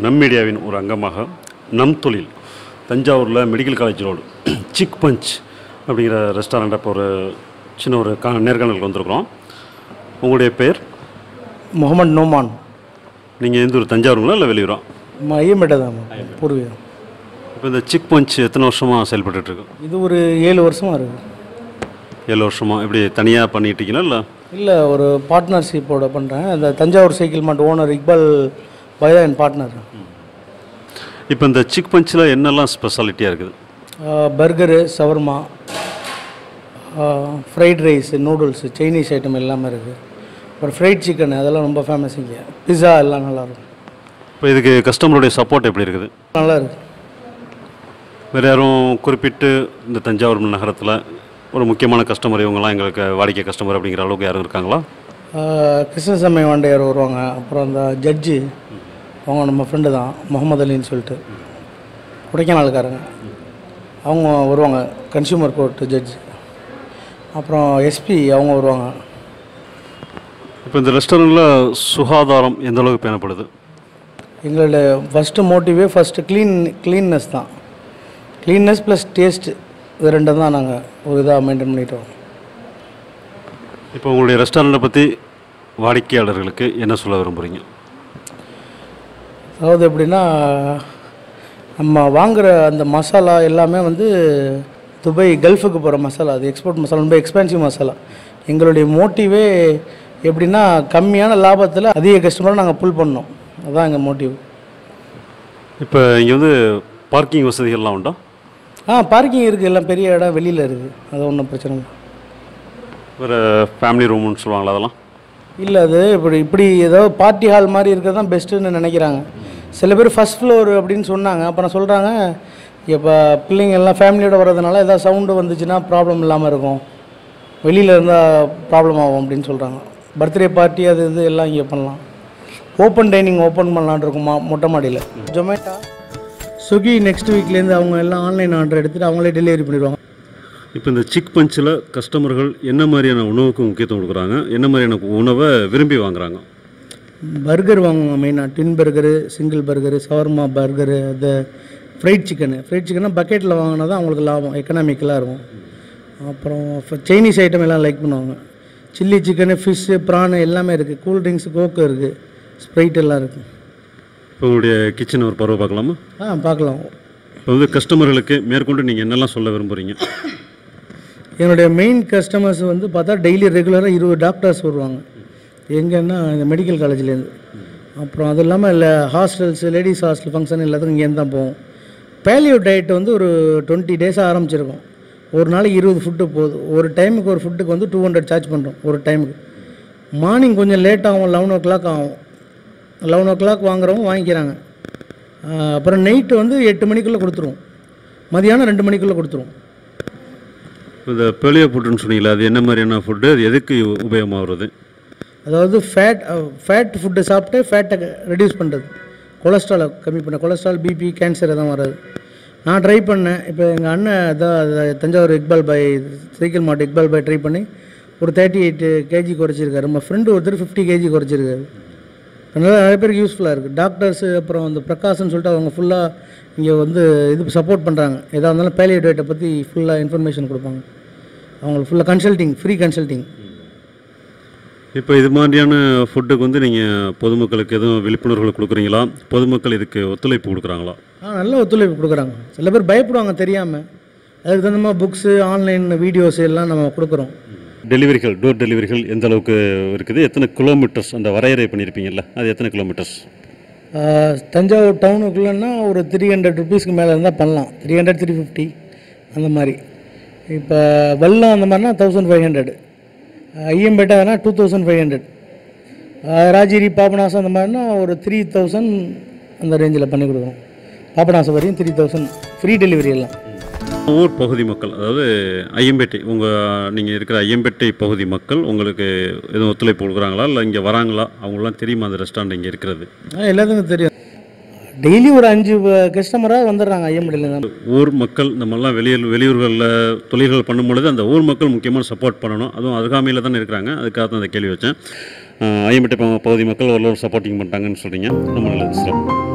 நம் மீடியாவின் ஒரு அங்கமாக நம் தொழில் தஞ்சாவூரில் medical college road chick punch அப்படிங்கிற ரெஸ்டாரண்ட் இப்போ ஒரு சின்ன ஒரு கா நேர்காணலுக்கு வந்திருக்கிறோம். உங்களுடைய பேர்? முகமது நோமான். நீங்கள் எந்த ஒரு தஞ்சாவூருங்களா இல்லை வெளியூரா? நம்ம ஐயம்பேட்டை தான் பூர்வீகம். இப்போ இந்த சிக் பஞ்ச் எத்தனை வருஷமாக செயல்பட்டுருக்கு இது ஒரு ஏழு வருஷமாக இருக்குது ஏழு வருஷமாக எப்படி தனியாக பண்ணிட்டு இருக்கீங்களா இல்லை? இல்லை ஒரு பார்ட்னர்ஷிப்போட பண்ணுறேன் இந்த Thanjavur cycle mart owner Iqbal பைதா என் பார்ட்னர் இப்போ இந்த சிக் பஞ்சில் என்னெல்லாம் ஸ்பெஷாலிட்டியாக இருக்குது? Burger shawarma fried rice noodles Chinese item எல்லாமே இருக்குது அப்புறம் ஃப்ரைட் சிக்கன் அதெல்லாம் ரொம்ப ஃபேமஸ் இங்கே. பிஸா எல்லாம் நல்லாயிருக்கும் இப்போ இதுக்கு கஸ்டமருடைய சப்போர்ட் எப்படி இருக்குது? நல்லா இருக்கு. வேறு யாரும் குறிப்பிட்டு இந்த தஞ்சாவூர் நகரத்தில் ஒரு முக்கியமான கஸ்டமர் இவங்கெல்லாம் எங்களுக்கு வாடிக்கை கஸ்டமர் அப்படிங்கிற அளவுக்கு யாரும் இருக்காங்களா? ஆஹ் கிருஷ்ணசாமி வாண்டையார் வருவாங்க. அப்புறம் அந்த ஜட்ஜு அவங்க நம்ம ஃப்ரெண்டு தான் முகமது அலின்னு சொல்லிட்டு. கொடைக்கானல்காரங்க. அவங்க வருவாங்க கன்சியூமர் கோர்ட்டு ஜட்ஜ் அப்புறம் எஸ்பி அவங்க வருவாங்க. இப்போ இந்த ரெஸ்டாரண்ட்டில் சுகாதாரம் எந்த அளவுக்கு பேணப்படுது? எங்களோட ஃபஸ்ட்டு மோட்டிவே ஃபஸ்ட்டு க்ளீன் க்ளீன்னஸ் தான். க்ளீன்னஸ் ப்ளஸ் டேஸ்ட் இது ரெண்டும் தான் நாங்கள் ஒரு இதாக மெயின்டைன் பண்ணிட்டு வரோம் இப்போ உங்களுடைய ரெஸ்டாரண்ட்டை பற்றி வாடிக்கையாளர்களுக்கு என்ன சொல்ல விரும்புகிறீங்க அதாவது எப்படின்னா நம்ம வாங்குகிற அந்த மசாலா எல்லாமே வந்து துபாய் கல்ஃபுக்கு போகிற மசாலா அது எக்ஸ்போர்ட் மசாலா ரொம்ப எக்ஸ்பென்சிவ் மசாலா. எங்களுடைய மோட்டிவே எப்படின்னா கம்மியான லாபத்தில் அதிக கஸ்டமரை நாங்கள் புல் பண்ணோம். அதுதான் எங்கள் மோட்டிவ் இப்போ இங்கே வந்து பார்க்கிங் வசதிகள்லாம் உண்டா? ஆ பார்க்கிங் இருக்குது எல்லாம் பெரிய இடம் வெளியில் இருக்குது அது ஒன்றும் பிரச்சனை இல்லை. வேறு ஃபேமிலி ரூம்னு சொல்லுவாங்களா அதெல்லாம்? இல்லை அது இப்படி இப்படி ஏதாவது பார்ட்டி ஹால் மாதிரி இருக்கிறது தான் பெஸ்ட்டுன்னு நினைக்கிறாங்க. சில பேர் ஃபஸ்ட் ஃப்ளோர் அப்படின்னு சொன்னாங்க. அப்புறம் சொல்கிறாங்க இப்போ பிள்ளைங்க எல்லாம் ஃபேமிலியோட வர்றதுனால ஏதாவது சவுண்டு வந்துச்சுன்னா ப்ராப்ளம் இல்லாமல் இருக்கும். வெளியில் இருந்தால் ப்ராப்ளம் ஆகும் அப்படின்னு சொல்கிறாங்க பர்த்டே பார்ட்டி அது இது எல்லாம் இங்கே பண்ணலாம். ஓப்பன் டைனிங் ஓப்பன் பண்ணலான் இருக்குமா மொட்டை மாடியில். ஜொமேட்டோ ஸ்விக்கி நெக்ஸ்ட் வீக்லேருந்து அவங்க எல்லாம் ஆன்லைன் ஆர்டர் எடுத்துகிட்டு அவங்களே டெலிவரி பண்ணிடுவாங்க. இப்போ இந்த சிக் பஞ்சில் கஸ்டமர்கள் என்ன மாதிரியான உணவுக்கு முக்கியத்துவம் கொடுக்குறாங்க? என்ன மாதிரியான உணவை விரும்பி வாங்குறாங்க? பர்கர் வாங்குவாங்க மெயினாக டின் burger single burger shawarma burger இந்த ஃப்ரைட் சிக்கனு ஃப்ரைட் சிக்கனா பக்கெட்டில் வாங்கினா தான் அவங்களுக்கு லாபம் எக்கனாமிக்கலாக இருக்கும். அப்புறம் சைனீஸ் ஐட்டம் எல்லாம் லைக் பண்ணுவாங்க. சில்லி சிக்கனு ஃபிஷ்ஷு ப்ரானு எல்லாமே இருக்குது கூல் ட்ரிங்க்ஸ் கோக்கு இருக்குது ஸ்ப்ரைட் எல்லாம் இருக்குது இப்போ உங்களுடைய கிச்சன் ஒரு பருவ பார்க்கலாமா? ஆ பார்க்கலாம். இப்போ வந்து கஸ்டமர்களுக்கு மேற்கொண்டு நீங்கள் என்னெல்லாம் சொல்ல விரும்புகிறீங்க என்னுடைய மெயின் கஸ்டமர்ஸ் வந்து பார்த்தா டெய்லி ரெகுலராக இருபது டாக்டர்ஸ் வருவாங்க. எங்கன்னா இந்த மெடிக்கல் காலேஜ்லேருந்து அப்புறம் அது இல்லாமல் இல்லை ஹாஸ்டல்ஸ் லேடிஸ் ஹாஸ்டல் ஃபங்க்ஷன் எல்லாத்துக்கும் இங்கேருந்து தான் போவோம். பேலியோ டயட் வந்து ஒரு டுவெண்ட்டி டேஸாக ஆரம்பிச்சிருக்கோம். ஒரு நாளைக்கு இருபது ஃபுட்டு போகுது. ஒரு டைமுக்கு ஒரு ஃபுட்டுக்கு வந்து டூ ஹண்ட்ரட் சார்ஜ் பண்ணுறோம் ஒரு டைமுக்கு மார்னிங் கொஞ்சம் லேட் ஆகும் லெவன் ஓ கிளாக் ஆகும். லெவன் ஓ கிளாக் வாங்குறவங்க வாங்கிக்கிறாங்க. அப்புறம் நைட்டு வந்து எட்டு மணிக்குள்ளே கொடுத்துருவோம். மதியானம் ரெண்டு மணிக்குள்ளே கொடுத்துருவோம். இந்த பெலியோ ஃபுட்டுன்னு சொன்னீங்களா அது என்ன மாதிரியான ஃபுட்டு அது எதுக்கு உபயோகமாகிறது? அதாவது ஃபேட் ஃபேட் ஃபுட்டு சாப்பிட்டு ஃபேட்டை ரெடியூஸ் பண்ணுறது கொலஸ்ட்ராலை கம்மி பண்ண கொலஸ்ட்ரால் பிபி கேன்சர் எதுவும் வராது. நான் ட்ரை பண்ணேன். இப்போ எங்கள் அண்ணன் அதான் தஞ்சாவூர் இக்பால் பாய் சைக்கிள் மாட்டு இக்பால் பாய் ட்ரை பண்ணி ஒரு தேர்ட்டி எயிட்டு கேஜி குறைச்சிருக்காரு. நம்ம ஃப்ரெண்டு ஒருத்தர் ஃபிஃப்டி கேஜி குறைச்சிருக்காரு. அதனால் நிறைய பேருக்கு யூஸ்ஃபுல்லாக இருக்குது டாக்டர்ஸு அப்புறம் அந்த பிரகாஷ்னு சொல்லிட்டு அவங்க ஃபுல்லாக இங்கே வந்து இது சப்போர்ட் பண்ணுறாங்க எதாக இருந்தாலும் பேலியோ டேட்டை பற்றி ஃபுல்லாக இன்ஃபர்மேஷன் கொடுப்பாங்க. அவங்களுக்கு ஃபுல்லாக கன்சல்ட்டிங் ஃப்ரீ கன்சல்ட்டிங் இப்போ இது மாதிரியான ஃபுட்டுக்கு வந்து நீங்கள் பொதுமக்களுக்கு எதுவும் விழிப்புணர்வுகள் கொடுக்குறீங்களா? பொதுமக்கள் இதுக்கு ஒத்துழைப்பு கொடுக்குறாங்களா? ஆ நல்ல ஒத்துழைப்பு கொடுக்குறாங்க. சில பேர் பயப்படுவாங்க தெரியாமல் அதுக்கு தகுந்த மாதிரி புக்ஸு ஆன்லைன் வீடியோஸ் எல்லாம் நம்ம கொடுக்குறோம். டெலிவரிகள் டோர் டெலிவரிகள் எந்த அளவுக்கு இருக்குது? எத்தனை கிலோமீட்டர்ஸ் அந்த வரையறை பண்ணியிருப்பீங்கல்ல? அது எத்தனை கிலோமீட்டர்ஸ் தஞ்சாவூர் டவுனுக்குள்ளேன்னா ஒரு த்ரீ ஹண்ட்ரட் ருபீஸ்க்கு மேலே இருந்தால் பண்ணலாம். த்ரீ ஹண்ட்ரட் த்ரீ ஃபிஃப்டி அந்த மாதிரி. இப்போ வெள்ளம் அந்த மாதிரினா thousand five hundred ஐயம்பேட்டானா two thousand five hundred Rajagiri Papanasam அந்த மாதிரினா ஒரு த்ரீ தௌசண்ட் அந்த ரேஞ்சில் பண்ணி கொடுக்குறோம் பாபநாசம் வரையும் த்ரீ தௌசண்ட் ஃப்ரீ டெலிவரி எல்லாம். ஊர் பகுதி மக்கள் அதாவது ஐயம்பேட்டை உங்கள் நீங்கள் இருக்கிற ஐயம்பேட்டை பகுதி மக்கள் உங்களுக்கு எதுவும் ஒத்துழைப்பு கொடுக்குறாங்களா? இல்லை இங்கே வராங்களா? அவங்களாம் தெரியுமா அந்த ரெஸ்டாரண்ட் இங்கே இருக்கிறது? ஆ, எல்லாத்துக்கும் தெரியும். டெய்லி ஒரு அஞ்சு கஸ்டமராக வந்துடுறாங்க ஐயம்பேட்டில் தான் ஊர் மக்கள் நம்மெல்லாம் வெளியூர் வெளியூர்களில் தொழில்கள் பண்ணும் பொழுது அந்த ஊர் மக்கள் முக்கியமாக சப்போர்ட் பண்ணணும். அதுவும் அருகாமையில் தானே இருக்கிறாங்க. அதுக்காக தான் அந்த கேள்வி வச்சேன். அஹ் பகுதி மக்கள் ஓரளவு சப்போர்ட்டிங் பண்ணிட்டாங்கன்னு சொல்கிறீங்க ரொம்ப நல்லது சார்